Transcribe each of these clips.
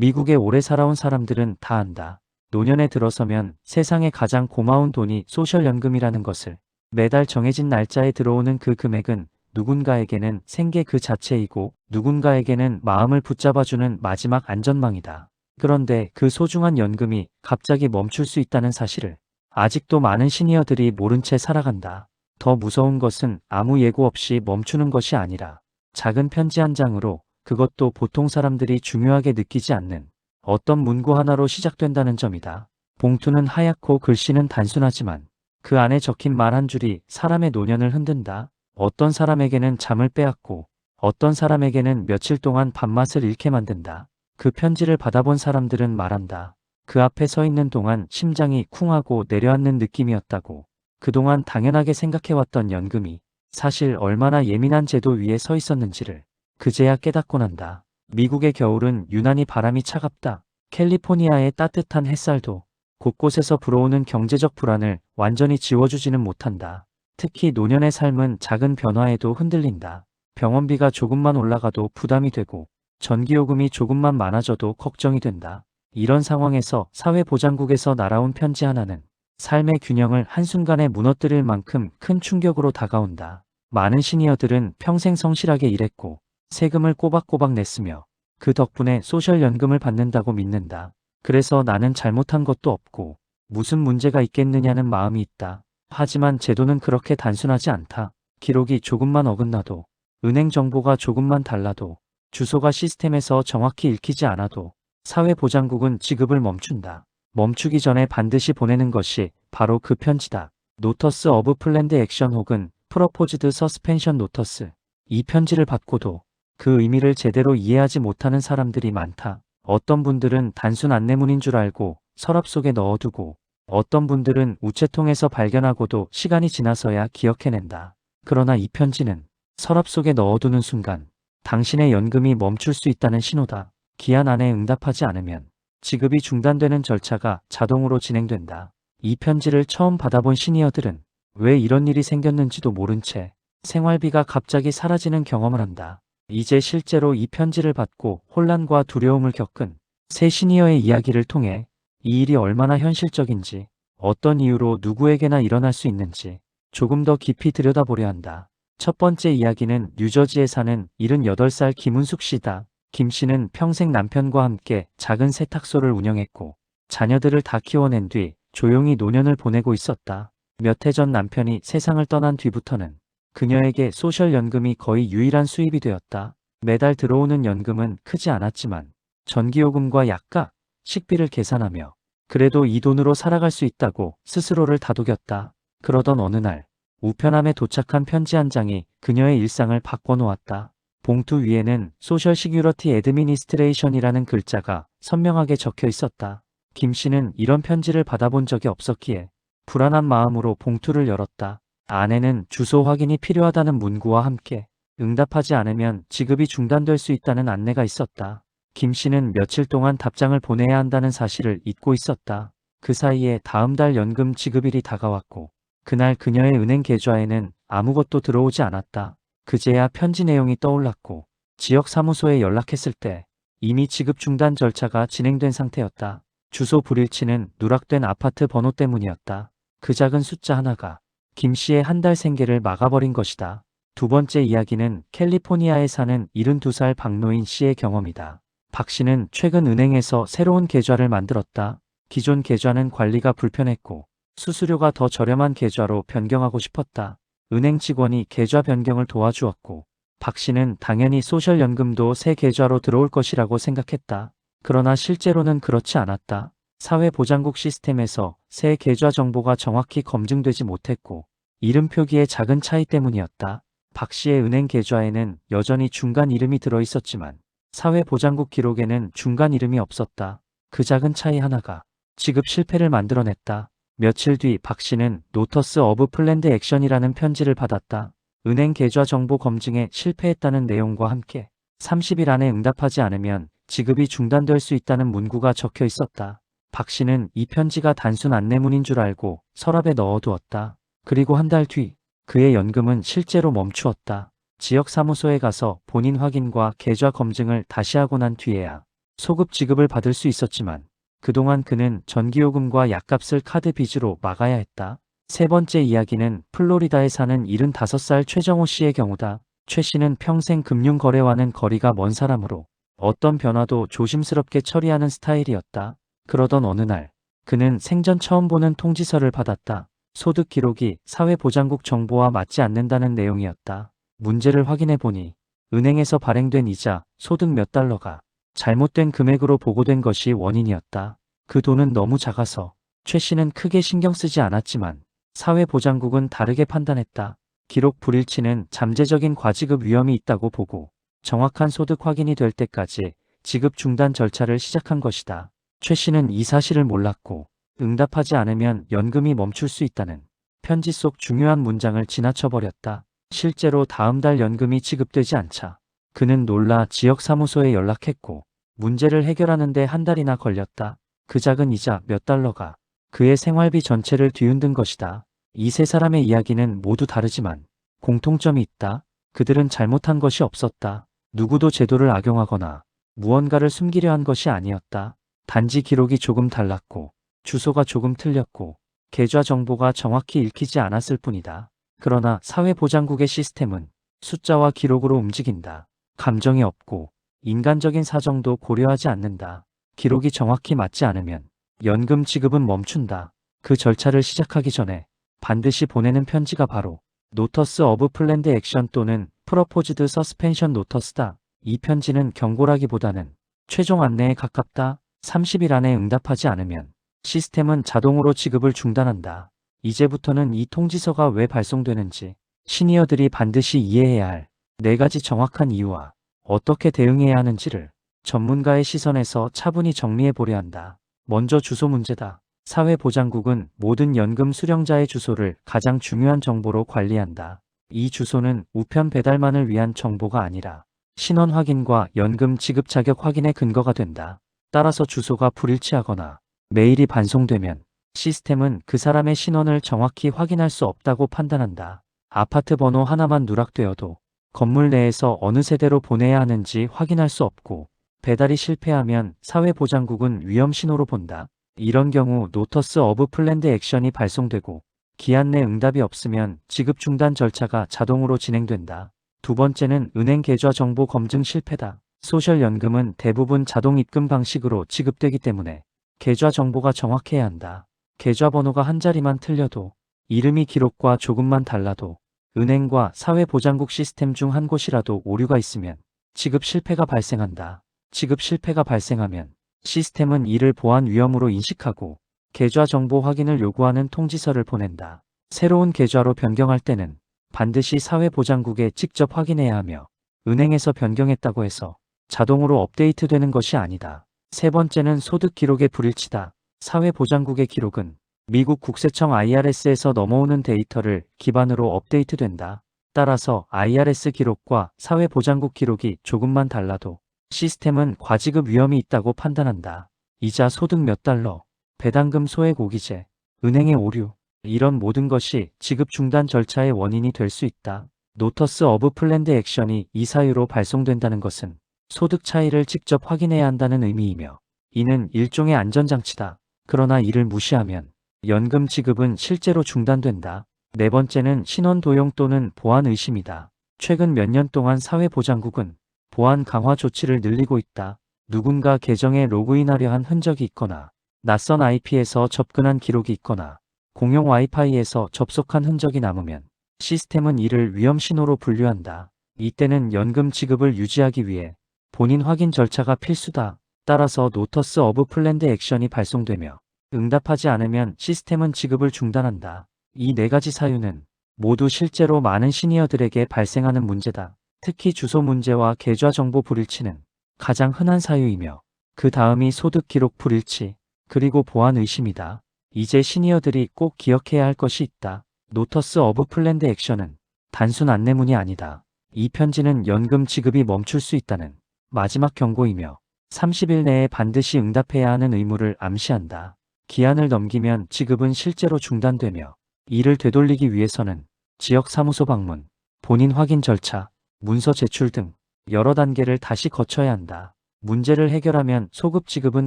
미국에 오래 살아온 사람들은 다 안다. 노년에 들어서면 세상에 가장 고마운 돈이 소셜연금이라는 것을 매달 정해진 날짜에 들어오는 그 금액은 누군가에게는 생계 그 자체이고 누군가에게는 마음을 붙잡아주는 마지막 안전망이다. 그런데 그 소중한 연금이 갑자기 멈출 수 있다는 사실을 아직도 많은 시니어들이 모른 채 살아간다. 더 무서운 것은 아무 예고 없이 멈추는 것이 아니라 작은 편지 한 장으로 그것도 보통 사람들이 중요하게 느끼지 않는 어떤 문구 하나로 시작된다는 점이다. 봉투는 하얗고 글씨는 단순하지만 그 안에 적힌 말 한 줄이 사람의 노년을 흔든다. 어떤 사람에게는 잠을 빼앗고 어떤 사람에게는 며칠 동안 밥맛을 잃게 만든다. 그 편지를 받아본 사람들은 말한다. 그 앞에 서 있는 동안 심장이 쿵하고 내려앉는 느낌이었다고. 그동안 당연하게 생각해왔던 연금이 사실 얼마나 예민한 제도 위에 서 있었는지를 그제야 깨닫곤 한다. 미국의 겨울은 유난히 바람이 차갑다. 캘리포니아의 따뜻한 햇살도 곳곳에서 불어오는 경제적 불안을 완전히 지워주지는 못한다. 특히 노년의 삶은 작은 변화에도 흔들린다. 병원비가 조금만 올라가도 부담이 되고 전기요금이 조금만 많아져도 걱정이 된다. 이런 상황에서 사회보장국에서 날아온 편지 하나는 삶의 균형을 한순간에 무너뜨릴 만큼 큰 충격으로 다가온다. 많은 시니어들은 평생 성실하게 일했고 세금을 꼬박꼬박 냈으며 그 덕분에 소셜연금을 받는다고 믿는다. 그래서 나는 잘못한 것도 없고 무슨 문제가 있겠느냐는 마음이 있다. 하지만 제도는 그렇게 단순하지 않다. 기록이 조금만 어긋나도 은행 정보가 조금만 달라도 주소가 시스템에서 정확히 읽히지 않아도 사회보장국은 지급을 멈춘다. 멈추기 전에 반드시 보내는 것이 바로 그 편지다. 노터스 어브 플랜드 액션 혹은 프로포즈드 서스펜션 노터스. 이 편지를 받고도 그 의미를 제대로 이해하지 못하는 사람들이 많다. 어떤 분들은 단순 안내문인 줄 알고 서랍 속에 넣어두고 어떤 분들은 우체통에서 발견하고도 시간이 지나서야 기억해낸다. 그러나 이 편지는 서랍 속에 넣어두는 순간 당신의 연금이 멈출 수 있다는 신호다. 기한 안에 응답하지 않으면 지급이 중단되는 절차가 자동으로 진행된다. 이 편지를 처음 받아본 시니어들은 왜 이런 일이 생겼는지도 모른 채 생활비가 갑자기 사라지는 경험을 한다. 이제 실제로 이 편지를 받고 혼란과 두려움을 겪은 새 시니어의 이야기를 통해 이 일이 얼마나 현실적인지 어떤 이유로 누구에게나 일어날 수 있는지 조금 더 깊이 들여다보려 한다. 첫 번째 이야기는 뉴저지에 사는 78살 김은숙 씨다. 김 씨는 평생 남편과 함께 작은 세탁소를 운영했고 자녀들을 다 키워낸 뒤 조용히 노년을 보내고 있었다. 몇 해 전 남편이 세상을 떠난 뒤부터는 그녀에게 소셜연금이 거의 유일한 수입이 되었다. 매달 들어오는 연금은 크지 않았지만 전기요금과 약가, 식비를 계산하며 그래도 이 돈으로 살아갈 수 있다고 스스로를 다독였다. 그러던 어느 날 우편함에 도착한 편지 한 장이 그녀의 일상을 바꿔놓았다. 봉투 위에는 소셜 시큐러티 애드미니스트레이션이라는 글자가 선명하게 적혀 있었다. 김 씨는 이런 편지를 받아본 적이 없었기에 불안한 마음으로 봉투를 열었다. 안에는 주소 확인이 필요하다는 문구와 함께 응답하지 않으면 지급이 중단될 수 있다는 안내가 있었다. 김 씨는 며칠 동안 답장을 보내야 한다는 사실을 잊고 있었다. 그 사이에 다음 달 연금 지급일이 다가왔고 그날 그녀의 은행 계좌에는 아무것도 들어오지 않았다. 그제야 편지 내용이 떠올랐고 지역 사무소에 연락했을 때 이미 지급 중단 절차가 진행된 상태였다. 주소 불일치는 누락된 아파트 번호 때문이었다. 그 작은 숫자 하나가 김 씨의 한 달 생계를 막아버린 것이다. 두 번째 이야기는 캘리포니아에 사는 72살 박노인 씨의 경험이다. 박 씨는 최근 은행에서 새로운 계좌를 만들었다. 기존 계좌는 관리가 불편했고 수수료가 더 저렴한 계좌로 변경하고 싶었다. 은행 직원이 계좌 변경을 도와주었고 박 씨는 당연히 소셜연금도 새 계좌로 들어올 것이라고 생각했다. 그러나 실제로는 그렇지 않았다. 사회보장국 시스템에서 새 계좌 정보가 정확히 검증되지 못했고 이름 표기의 작은 차이 때문이었다. 박 씨의 은행 계좌에는 여전히 중간 이름이 들어 있었지만 사회보장국 기록에는 중간 이름이 없었다. 그 작은 차이 하나가 지급 실패를 만들어냈다. 며칠 뒤 박 씨는 노터스 어브 플랜드 액션이라는 편지를 받았다. 은행 계좌 정보 검증에 실패했다는 내용과 함께 30일 안에 응답하지 않으면 지급이 중단될 수 있다는 문구가 적혀 있었다. 박 씨는 이 편지가 단순 안내문인 줄 알고 서랍에 넣어두었다. 그리고 한 달 뒤 그의 연금은 실제로 멈추었다. 지역 사무소에 가서 본인 확인과 계좌 검증을 다시 하고 난 뒤에야 소급 지급을 받을 수 있었지만 그동안 그는 전기요금과 약값을 카드 빚으로 막아야 했다. 세 번째 이야기는 플로리다에 사는 75살 최정호 씨의 경우다. 최 씨는 평생 금융거래와는 거리가 먼 사람으로 어떤 변화도 조심스럽게 처리하는 스타일이었다. 그러던 어느 날 그는 생전 처음 보는 통지서를 받았다. 소득 기록이 사회보장국 정보와 맞지 않는다는 내용이었다. 문제를 확인해 보니 은행에서 발행된 이자, 소득 몇 달러가 잘못된 금액으로 보고된 것이 원인이었다. 그 돈은 너무 작아서 최 씨는 크게 신경 쓰지 않았지만 사회보장국은 다르게 판단했다. 기록 불일치는 잠재적인 과지급 위험이 있다고 보고 정확한 소득 확인이 될 때까지 지급 중단 절차를 시작한 것이다. 최 씨는 이 사실을 몰랐고 응답하지 않으면 연금이 멈출 수 있다는 편지 속 중요한 문장을 지나쳐버렸다. 실제로 다음 달 연금이 지급되지 않자 그는 놀라 지역 사무소에 연락했고 문제를 해결하는데 한 달이나 걸렸다. 그 작은 이자 몇 달러가 그의 생활비 전체를 뒤흔든 것이다. 이 세 사람의 이야기는 모두 다르지만 공통점이 있다. 그들은 잘못한 것이 없었다. 누구도 제도를 악용하거나 무언가를 숨기려 한 것이 아니었다. 단지 기록이 조금 달랐고 주소가 조금 틀렸고 계좌 정보가 정확히 읽히지 않았을 뿐이다. 그러나 사회보장국의 시스템은 숫자와 기록으로 움직인다. 감정이 없고 인간적인 사정도 고려하지 않는다. 기록이 정확히 맞지 않으면 연금 지급은 멈춘다. 그 절차를 시작하기 전에 반드시 보내는 편지가 바로 노터스 어브 플랜드 액션 또는 프로포즈드 서스펜션 노터스다. 이 편지는 경고라기보다는 최종 안내에 가깝다. 30일 안에 응답하지 않으면 시스템은 자동으로 지급을 중단한다. 이제부터는 이 통지서가 왜 발송되는지 시니어들이 반드시 이해해야 할 네 가지 정확한 이유와 어떻게 대응해야 하는지를 전문가의 시선에서 차분히 정리해 보려 한다. 먼저 주소 문제다. 사회보장국은 모든 연금 수령자의 주소를 가장 중요한 정보로 관리한다. 이 주소는 우편 배달만을 위한 정보가 아니라 신원 확인과 연금 지급 자격 확인의 근거가 된다. 따라서 주소가 불일치하거나 메일이 반송되면 시스템은 그 사람의 신원을 정확히 확인할 수 없다고 판단한다. 아파트 번호 하나만 누락되어도 건물 내에서 어느 세대로 보내야 하는지 확인할 수 없고 배달이 실패하면 사회보장국은 위험 신호로 본다. 이런 경우 노터스 어브 플랜드 액션이 발송되고 기한 내 응답이 없으면 지급 중단 절차가 자동으로 진행된다. 두 번째는 은행 계좌 정보 검증 실패다. 소셜연금은 대부분 자동 입금 방식으로 지급되기 때문에 계좌 정보가 정확해야 한다. 계좌 번호가 한 자리만 틀려도 이름이 기록과 조금만 달라도 은행과 사회보장국 시스템 중 한 곳이라도 오류가 있으면 지급 실패가 발생한다. 지급 실패가 발생하면 시스템은 이를 보안 위험으로 인식하고 계좌 정보 확인을 요구하는 통지서를 보낸다. 새로운 계좌로 변경할 때는 반드시 사회보장국에 직접 확인해야 하며 은행에서 변경했다고 해서 자동으로 업데이트되는 것이 아니다. 세 번째는 소득 기록의 불일치다. 사회보장국의 기록은 미국 국세청 IRS에서 넘어오는 데이터를 기반으로 업데이트된다. 따라서 IRS 기록과 사회보장국 기록이 조금만 달라도 시스템은 과지급 위험이 있다고 판단한다. 이자 소득 몇 달러, 배당금 소액 오기제, 은행의 오류, 이런 모든 것이 지급 중단 절차의 원인이 될 수 있다. 노터스 어브 플랜드 액션이 이 사유로 발송된다는 것은 소득 차이를 직접 확인해야 한다는 의미이며 이는 일종의 안전장치다. 그러나 이를 무시하면 연금 지급은 실제로 중단된다. 네 번째는 신원 도용 또는 보안 의심이다. 최근 몇 년 동안 사회보장국은 보안 강화 조치를 늘리고 있다. 누군가 계정에 로그인하려 한 흔적이 있거나 낯선 IP에서 접근한 기록이 있거나 공용 와이파이에서 접속한 흔적이 남으면 시스템은 이를 위험 신호로 분류한다. 이때는 연금 지급을 유지하기 위해 본인 확인 절차가 필수다. 따라서 노터스 어브 플랜드 액션이 발송되며 응답하지 않으면 시스템은 지급을 중단한다. 이 네 가지 사유는 모두 실제로 많은 시니어들에게 발생하는 문제다. 특히 주소 문제와 계좌 정보 불일치는 가장 흔한 사유이며 그 다음이 소득 기록 불일치, 그리고 보안 의심이다. 이제 시니어들이 꼭 기억해야 할 것이 있다. 노터스 어브 플랜드 액션은 단순 안내문이 아니다. 이 편지는 연금 지급이 멈출 수 있다는 마지막 경고이며 30일 내에 반드시 응답해야 하는 의무를 암시한다. 기한을 넘기면 지급은 실제로 중단되며 이를 되돌리기 위해서는 지역 사무소 방문, 본인 확인 절차, 문서 제출 등 여러 단계를 다시 거쳐야 한다. 문제를 해결하면 소급 지급은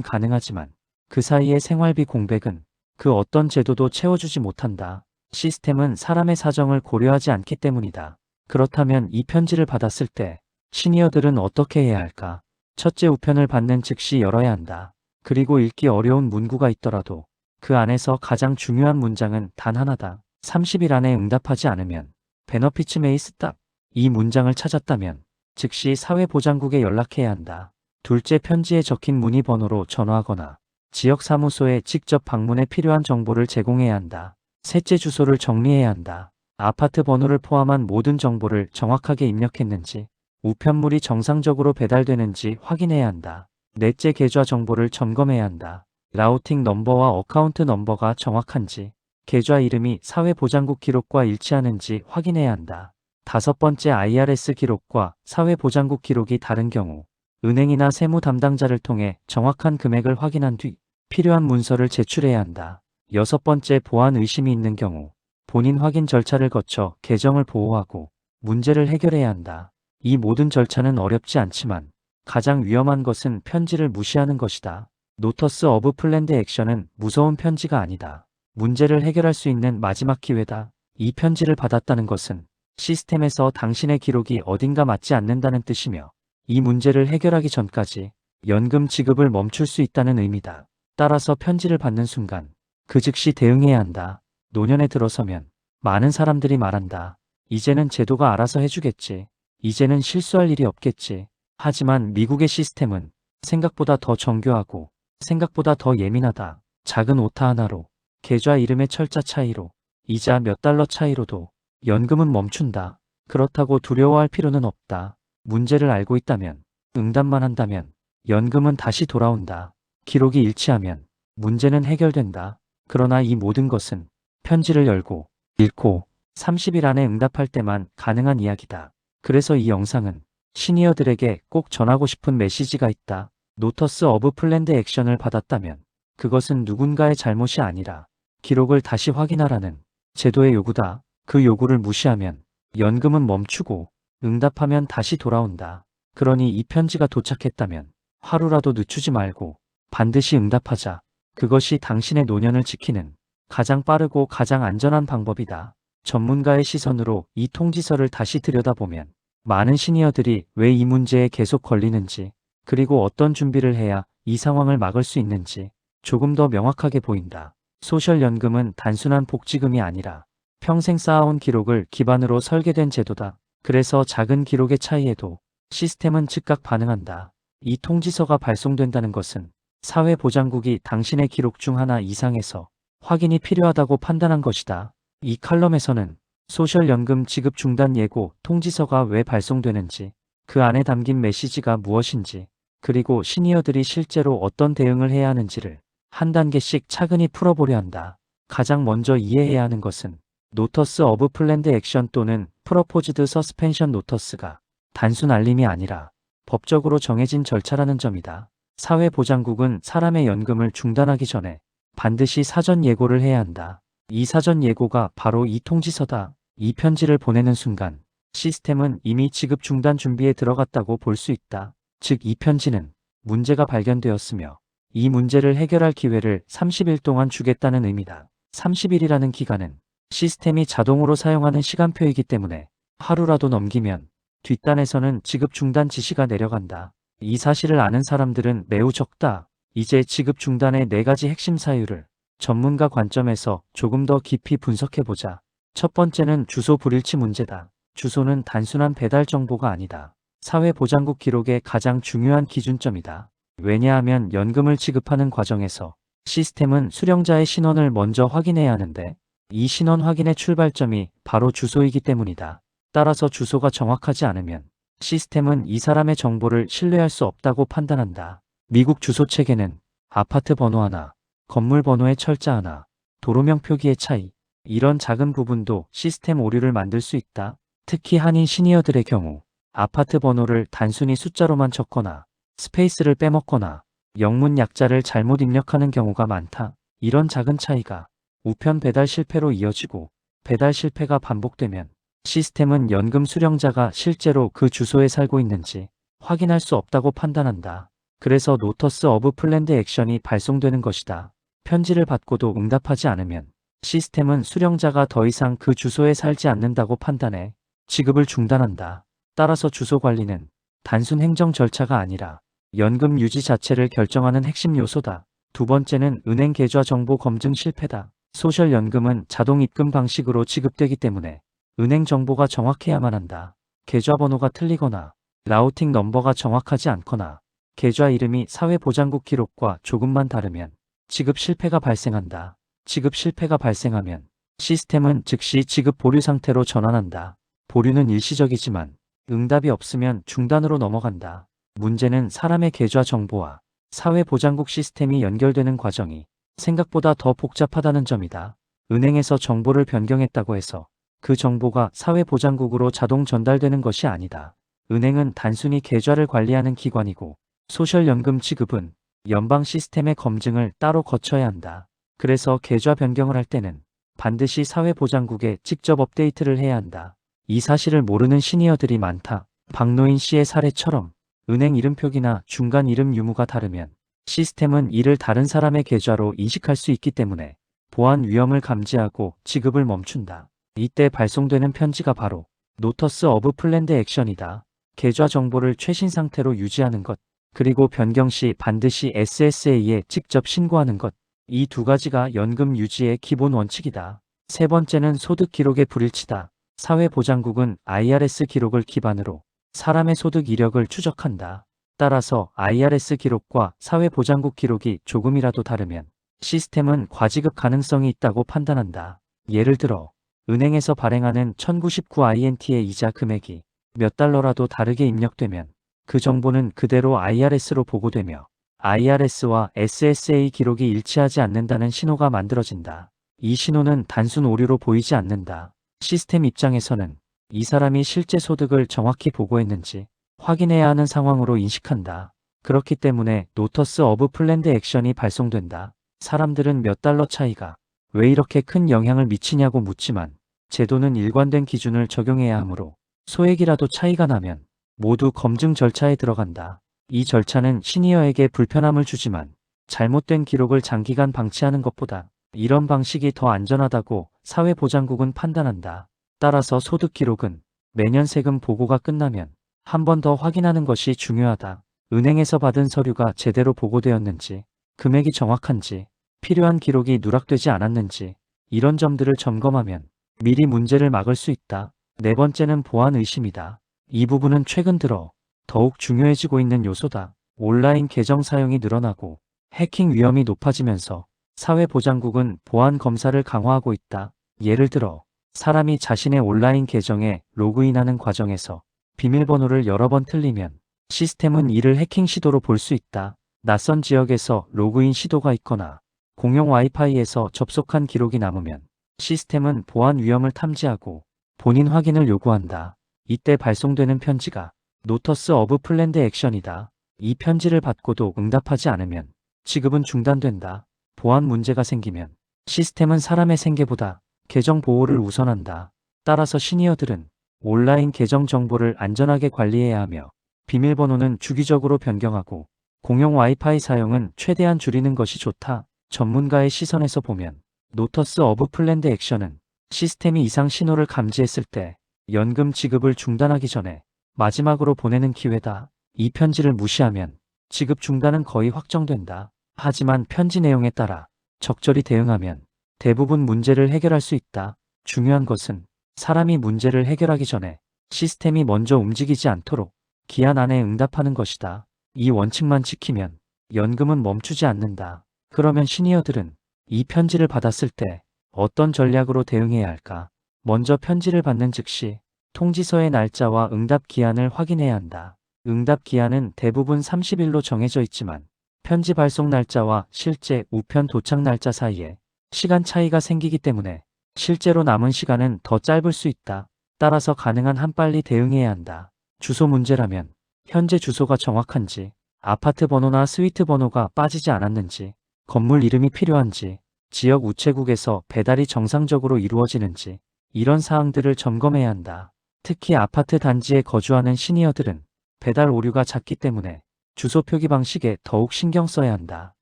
가능하지만 그 사이의 생활비 공백은 그 어떤 제도도 채워주지 못한다. 시스템은 사람의 사정을 고려하지 않기 때문이다. 그렇다면 이 편지를 받았을 때 시니어들은 어떻게 해야 할까? 첫째 우편을 받는 즉시 열어야 한다. 그리고 읽기 어려운 문구가 있더라도 그 안에서 가장 중요한 문장은 단 하나다. 30일 안에 응답하지 않으면 베너피츠 메이 스탑. 이 문장을 찾았다면 즉시 사회보장국에 연락해야 한다. 둘째 편지에 적힌 문의 번호로 전화하거나 지역 사무소에 직접 방문해 필요한 정보를 제공해야 한다. 셋째 주소를 정리해야 한다. 아파트 번호를 포함한 모든 정보를 정확하게 입력했는지, 우편물이 정상적으로 배달되는지 확인해야 한다. 넷째 계좌 정보를 점검해야 한다. 라우팅 넘버와 어카운트 넘버가 정확한지, 계좌 이름이 사회보장국 기록과 일치하는지 확인해야 한다. 다섯 번째 IRS 기록과 사회보장국 기록이 다른 경우, 은행이나 세무 담당자를 통해 정확한 금액을 확인한 뒤 필요한 문서를 제출해야 한다. 여섯 번째 보안 의심이 있는 경우 본인 확인 절차를 거쳐 계정을 보호하고 문제를 해결해야 한다. 이 모든 절차는 어렵지 않지만 가장 위험한 것은 편지를 무시하는 것이다. 노터스 어브 플랜드 액션은 무서운 편지가 아니다. 문제를 해결할 수 있는 마지막 기회다. 이 편지를 받았다는 것은 시스템에서 당신의 기록이 어딘가 맞지 않는다는 뜻이며 이 문제를 해결하기 전까지 연금 지급을 멈출 수 있다는 의미다. 따라서 편지를 받는 순간 그 즉시 대응해야 한다. 노년에 들어서면 많은 사람들이 말한다. 이제는 제도가 알아서 해주겠지. 이제는 실수할 일이 없겠지. 하지만 미국의 시스템은 생각보다 더 정교하고 생각보다 더 예민하다. 작은 오타 하나로 계좌 이름의 철자 차이로 이자 몇 달러 차이로도 연금은 멈춘다. 그렇다고 두려워할 필요는 없다. 문제를 알고 있다면 응답만 한다면 연금은 다시 돌아온다. 기록이 일치하면 문제는 해결된다. 그러나 이 모든 것은 편지를 열고 읽고 30일 안에 응답할 때만 가능한 이야기다. 그래서 이 영상은 시니어들에게 꼭 전하고 싶은 메시지가 있다. 노터스 어브 플랜드 액션을 받았다면 그것은 누군가의 잘못이 아니라 기록을 다시 확인하라는 제도의 요구다. 그 요구를 무시하면 연금은 멈추고 응답하면 다시 돌아온다. 그러니 이 편지가 도착했다면 하루라도 늦추지 말고 반드시 응답하자. 그것이 당신의 노년을 지키는 가장 빠르고 가장 안전한 방법이다. 전문가의 시선으로 이 통지서를 다시 들여다보면 많은 시니어들이 왜 이 문제에 계속 걸리는지 그리고 어떤 준비를 해야 이 상황을 막을 수 있는지 조금 더 명확하게 보인다. 소셜연금은 단순한 복지금이 아니라 평생 쌓아온 기록을 기반으로 설계된 제도다. 그래서 작은 기록의 차이에도 시스템은 즉각 반응한다. 이 통지서가 발송된다는 것은 사회보장국이 당신의 기록 중 하나 이상에서 확인이 필요하다고 판단한 것이다. 이 칼럼에서는 소셜연금 지급 중단 예고 통지서가 왜 발송되는지, 그 안에 담긴 메시지가 무엇인지, 그리고 시니어들이 실제로 어떤 대응을 해야 하는지를 한 단계씩 차근히 풀어보려 한다. 가장 먼저 이해해야 하는 것은 노터스 어브 플랜드 액션 또는 프로포즈드 서스펜션 노터스가 단순 알림이 아니라 법적으로 정해진 절차라는 점이다. 사회보장국은 사람의 연금을 중단하기 전에 반드시 사전 예고를 해야 한다. 이 사전 예고가 바로 이 통지서다. 이 편지를 보내는 순간 시스템은 이미 지급 중단 준비에 들어갔다고 볼 수 있다. 즉 이 편지는 문제가 발견되었으며 이 문제를 해결할 기회를 30일 동안 주겠다는 의미다. 30일이라는 기간은 시스템이 자동으로 사용하는 시간표이기 때문에 하루라도 넘기면 뒷단에서는 지급 중단 지시가 내려간다. 이 사실을 아는 사람들은 매우 적다. 이제 지급 중단의 네 가지 핵심 사유를 전문가 관점에서 조금 더 깊이 분석해보자. 첫 번째는 주소 불일치 문제다. 주소는 단순한 배달 정보가 아니다. 사회보장국 기록의 가장 중요한 기준점이다. 왜냐하면 연금을 지급하는 과정에서 시스템은 수령자의 신원을 먼저 확인해야 하는데 이 신원 확인의 출발점이 바로 주소이기 때문이다. 따라서 주소가 정확하지 않으면 시스템은 이 사람의 정보를 신뢰할 수 없다고 판단한다. 미국 주소 체계는 아파트 번호 하나, 건물 번호의 철자 하나, 도로명 표기의 차이, 이런 작은 부분도 시스템 오류를 만들 수 있다. 특히 한인 시니어들의 경우 아파트 번호를 단순히 숫자로만 적거나 스페이스를 빼먹거나 영문 약자를 잘못 입력하는 경우가 많다. 이런 작은 차이가 우편 배달 실패로 이어지고 배달 실패가 반복되면 시스템은 연금 수령자가 실제로 그 주소에 살고 있는지 확인할 수 없다고 판단한다. 그래서 노터스 어브 플랜드 액션이 발송되는 것이다. 편지를 받고도 응답하지 않으면 시스템은 수령자가 더 이상 그 주소에 살지 않는다고 판단해 지급을 중단한다. 따라서 주소 관리는 단순 행정 절차가 아니라 연금 유지 자체를 결정하는 핵심 요소다. 두 번째는 은행 계좌 정보 검증 실패다. 소셜 연금은 자동 입금 방식으로 지급되기 때문에 은행 정보가 정확해야만 한다. 계좌번호가 틀리거나 라우팅 넘버가 정확하지 않거나 계좌 이름이 사회보장국 기록과 조금만 다르면 지급 실패가 발생한다. 지급 실패가 발생하면 시스템은 즉시 지급 보류 상태로 전환한다. 보류는 일시적이지만 응답이 없으면 중단으로 넘어간다. 문제는 사람의 계좌 정보와 사회보장국 시스템이 연결되는 과정이 생각보다 더 복잡하다는 점이다. 은행에서 정보를 변경했다고 해서 그 정보가 사회보장국으로 자동 전달되는 것이 아니다. 은행은 단순히 계좌를 관리하는 기관이고 소셜연금 지급은 연방 시스템의 검증을 따로 거쳐야 한다. 그래서 계좌 변경을 할 때는 반드시 사회보장국에 직접 업데이트를 해야 한다. 이 사실을 모르는 시니어들이 많다. 박노인 씨의 사례처럼 은행 이름 표기나 중간 이름 유무가 다르면 시스템은 이를 다른 사람의 계좌로 인식할 수 있기 때문에 보안 위험을 감지하고 지급을 멈춘다. 이때 발송되는 편지가 바로 노터스 어브 플랜드 액션이다. 계좌 정보를 최신 상태로 유지하는 것, 그리고 변경 시 반드시 SSA에 직접 신고하는 것. 이 두 가지가 연금 유지의 기본 원칙이다. 세 번째는 소득 기록의 불일치다. 사회보장국은 IRS 기록을 기반으로 사람의 소득 이력을 추적한다. 따라서 IRS 기록과 사회보장국 기록이 조금이라도 다르면 시스템은 과지급 가능성이 있다고 판단한다. 예를 들어 은행에서 발행하는 1099INT의 이자 금액이 몇 달러라도 다르게 입력되면 그 정보는 그대로 IRS로 보고되며 IRS와 SSA 기록이 일치하지 않는다는 신호가 만들어진다. 이 신호는 단순 오류로 보이지 않는다. 시스템 입장에서는 이 사람이 실제 소득을 정확히 보고했는지 확인해야 하는 상황으로 인식한다. 그렇기 때문에 노터스 어브 플랜드 액션이 발송된다. 사람들은 몇 달러 차이가 왜 이렇게 큰 영향을 미치냐고 묻지만 제도는 일관된 기준을 적용해야 하므로 소액이라도 차이가 나면 모두 검증 절차에 들어간다. 이 절차는 시니어에게 불편함을 주지만 잘못된 기록을 장기간 방치하는 것보다 이런 방식이 더 안전하다고 사회보장국은 판단한다. 따라서 소득 기록은 매년 세금 보고가 끝나면 한 번 더 확인하는 것이 중요하다. 은행에서 받은 서류가 제대로 보고되었는지, 금액이 정확한지, 필요한 기록이 누락되지 않았는지, 이런 점들을 점검하면 미리 문제를 막을 수 있다. 네 번째는 보안 의심이다. 이 부분은 최근 들어 더욱 중요해지고 있는 요소다. 온라인 계정 사용이 늘어나고 해킹 위험이 높아지면서 사회보장국은 보안 검사를 강화하고 있다. 예를 들어 사람이 자신의 온라인 계정에 로그인하는 과정에서 비밀번호를 여러 번 틀리면 시스템은 이를 해킹 시도로 볼 수 있다. 낯선 지역에서 로그인 시도가 있거나 공용 와이파이에서 접속한 기록이 남으면 시스템은 보안 위험을 탐지하고 본인 확인을 요구한다. 이때 발송되는 편지가 노터스 어브 플랜드 액션이다. 이 편지를 받고도 응답하지 않으면 지급은 중단된다. 보안 문제가 생기면 시스템은 사람의 생계보다 계정 보호를 우선한다. 따라서 시니어들은 온라인 계정 정보를 안전하게 관리해야 하며 비밀번호는 주기적으로 변경하고 공용 와이파이 사용은 최대한 줄이는 것이 좋다. 전문가의 시선에서 보면 노터스 어브 플랜드 액션은 시스템이 이상 신호를 감지했을 때 연금 지급을 중단하기 전에 마지막으로 보내는 기회다. 이 편지를 무시하면 지급 중단은 거의 확정된다. 하지만 편지 내용에 따라 적절히 대응하면 대부분 문제를 해결할 수 있다. 중요한 것은 사람이 문제를 해결하기 전에 시스템이 먼저 움직이지 않도록 기한 안에 응답하는 것이다. 이 원칙만 지키면 연금은 멈추지 않는다. 그러면 시니어들은 이 편지를 받았을 때 어떤 전략으로 대응해야 할까? 먼저 편지를 받는 즉시 통지서의 날짜와 응답 기한을 확인해야 한다. 응답 기한은 대부분 30일로 정해져 있지만 편지 발송 날짜와 실제 우편 도착 날짜 사이에 시간 차이가 생기기 때문에 실제로 남은 시간은 더 짧을 수 있다. 따라서 가능한 한 빨리 대응해야 한다. 주소 문제라면 현재 주소가 정확한지, 아파트 번호나 스위트 번호가 빠지지 않았는지, 건물 이름이 필요한지, 지역 우체국에서 배달이 정상적으로 이루어지는지 이런 사항들을 점검해야 한다. 특히 아파트 단지에 거주하는 시니어들은 배달 오류가 잦기 때문에 주소 표기 방식에 더욱 신경 써야 한다.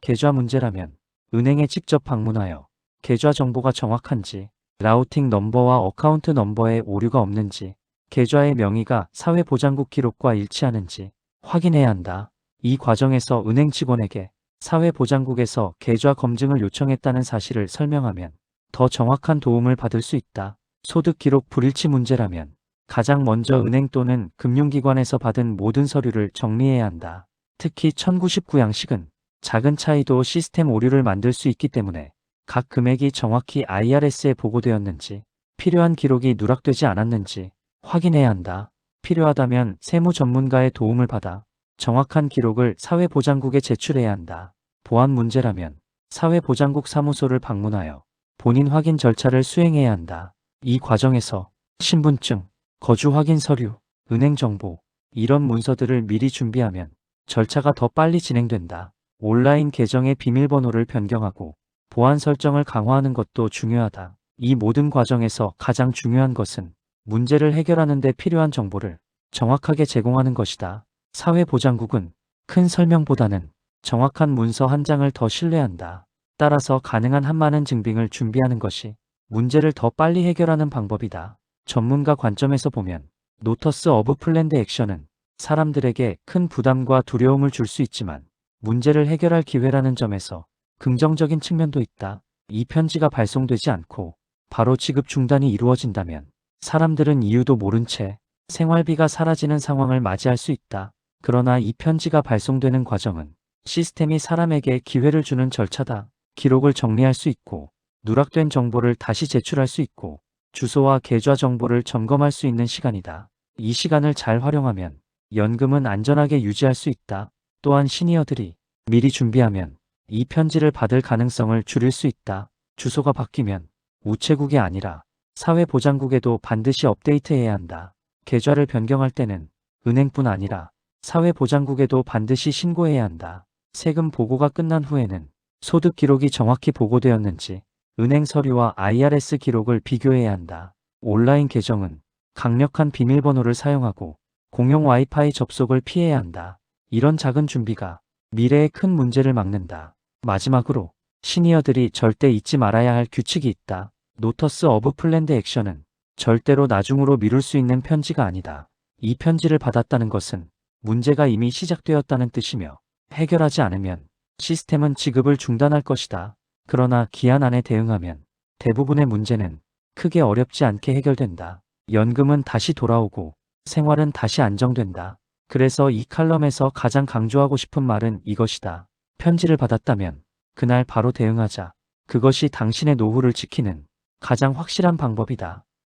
계좌 문제라면 은행에 직접 방문하여 계좌 정보가 정확한지, 라우팅 넘버와 어카운트 넘버에 오류가 없는지, 계좌의 명의가 사회보장국 기록과 일치하는지 확인해야 한다. 이 과정에서 은행 직원에게 사회보장국에서 계좌 검증을 요청했다는 사실을 설명하면 더 정확한 도움을 받을 수 있다. 소득 기록 불일치 문제라면 가장 먼저 은행 또는 금융기관에서 받은 모든 서류를 정리해야 한다. 특히 1099 양식은 작은 차이도 시스템 오류를 만들 수 있기 때문에 각 금액이 정확히 IRS에 보고되었는지 필요한 기록이 누락되지 않았는지 확인해야 한다. 필요하다면 세무 전문가의 도움을 받아 정확한 기록을 사회보장국에 제출해야 한다. 보안 문제라면 사회보장국 사무소를 방문하여 본인 확인 절차를 수행해야 한다. 이 과정에서 신분증, 거주 확인 서류, 은행 정보, 이런 문서들을 미리 준비하면 절차가 더 빨리 진행된다. 온라인 계정의 비밀번호를 변경하고 보안 설정을 강화하는 것도 중요하다. 이 모든 과정에서 가장 중요한 것은 문제를 해결하는 데 필요한 정보를 정확하게 제공하는 것이다. 사회보장국은 큰 설명보다는 정확한 문서 한 장을 더 신뢰한다. 따라서 가능한 한 많은 증빙을 준비하는 것이 문제를 더 빨리 해결하는 방법이다. 전문가 관점에서 보면 노터스 어브 플랜드 액션은 사람들에게 큰 부담과 두려움을 줄 수 있지만 문제를 해결할 기회라는 점에서 긍정적인 측면도 있다. 이 편지가 발송되지 않고 바로 지급 중단이 이루어진다면 사람들은 이유도 모른 채 생활비가 사라지는 상황을 맞이할 수 있다. 그러나 이 편지가 발송되는 과정은 시스템이 사람에게 기회를 주는 절차다. 기록을 정리할 수 있고 누락된 정보를 다시 제출할 수 있고 주소와 계좌 정보를 점검할 수 있는 시간이다. 이 시간을 잘 활용하면 연금은 안전하게 유지할 수 있다. 또한 시니어들이 미리 준비하면 이 편지를 받을 가능성을 줄일 수 있다. 주소가 바뀌면 우체국이 아니라 사회보장국에도 반드시 업데이트해야 한다. 계좌를 변경할 때는 은행뿐 아니라 사회보장국에도 반드시 신고해야 한다. 세금 보고가 끝난 후에는 소득 기록이 정확히 보고되었는지 은행 서류와 IRS 기록을 비교해야 한다. 온라인 계정은 강력한 비밀번호를 사용하고 공용 와이파이 접속을 피해야 한다. 이런 작은 준비가 미래의 큰 문제를 막는다. 마지막으로 시니어들이 절대 잊지 말아야 할 규칙이 있다. 노터스 어브 플랜드 액션은 절대로 나중으로 미룰 수 있는 편지가 아니다. 이 편지를 받았다는 것은 문제가 이미 시작되었다는 뜻이며 해결하지 않으면 시스템은 지급을 중단할 것이다. 그러나 기한 안에 대응하면 대부분의 문제는 크게 어렵지 않게 해결된다. 연금은 다시 돌아오고 생활은 다시 안정된다. 그래서 이 칼럼에서 가장 강조하고 싶은 말은 이것이다. 편지를 받았다면 그날 바로 대응하자. 그것이 당신의 노후를 지키는 가장 확실한 방법이다.